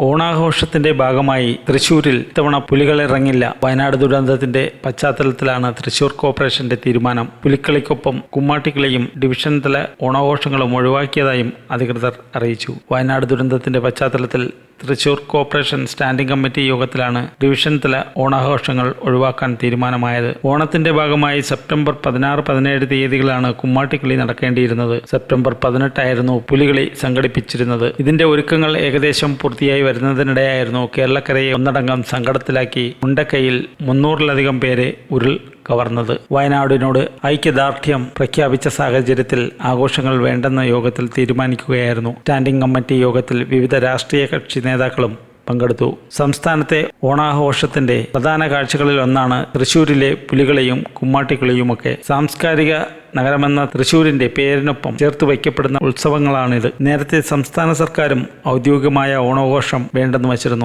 ഓണാഘോഷത്തിന്റെ ഭാഗമായി തൃശൂരിൽ ഇത്തവണ പുലികൾ ഇറങ്ങില്ല. വയനാട് ദുരന്തത്തിന്റെ പശ്ചാത്തലത്തിലാണ് തൃശൂർ കോർപ്പറേഷന്റെ തീരുമാനം. പുലിക്കളിക്കൊപ്പം കുമ്മാട്ടിക്കളിയും ഡിവിഷൻ തല ഓണാഘോഷങ്ങളും ഒഴിവാക്കിയതായും അധികൃതർ അറിയിച്ചു. വയനാട് ദുരന്തത്തിന്റെ പശ്ചാത്തലത്തിൽ തൃശൂർ കോർപ്പറേഷൻ സ്റ്റാൻഡിംഗ് കമ്മിറ്റി യോഗത്തിലാണ് ഡിവിഷൻ തല ഓണാഘോഷങ്ങൾ ഒഴിവാക്കാൻ തീരുമാനമായത്. ഓണത്തിന്റെ ഭാഗമായി സെപ്റ്റംബർ പതിനാറ് പതിനേഴ് തീയതികളാണ് കുമ്മാട്ടിക്കളി നടക്കേണ്ടിയിരുന്നത്. സെപ്റ്റംബർ പതിനെട്ടായിരുന്നു പുലികളി സംഘടിപ്പിച്ചിരുന്നത്. ഇതിന്റെ ഒരുക്കങ്ങൾ ഏകദേശം പൂർത്തിയായി വരുന്നതിനിടെയായിരുന്നു കേരളക്കരയെ ഒന്നടങ്കം സങ്കടത്തിലാക്കി മുണ്ടക്കൈയിൽ മുന്നൂറിലധികം പേരെ ഉരുൾ കവർന്നത്. വയനാടിനോട് ഐക്യദാർഢ്യം പ്രഖ്യാപിച്ച സാഹചര്യത്തിൽ ആഘോഷങ്ങൾ വേണ്ടെന്ന യോഗത്തിൽ തീരുമാനിക്കുകയായിരുന്നു സ്റ്റാൻഡിംഗ് കമ്മിറ്റി യോഗത്തിൽ വിവിധ രാഷ്ട്രീയ കക്ഷി നേതാക്കളും പങ്കെടുത്തു. സംസ്ഥാനത്തെ ഓണാഘോഷത്തിന്റെ പ്രധാന കാഴ്ചകളിൽ ഒന്നാണ് തൃശൂരിലെ പുലികളെയും കുമ്മാട്ടിക്കളിയുമൊക്കെ. സാംസ്കാരിക നഗരമെന്ന തൃശൂരിന്റെ പേരിനൊപ്പം ചേർത്ത് വയ്ക്കപ്പെടുന്ന ഉത്സവങ്ങളാണിത്. നേരത്തെ സംസ്ഥാന സർക്കാരും ഔദ്യോഗികമായ ഓണാഘോഷം വേണ്ടെന്ന് വച്ചിരുന്നു.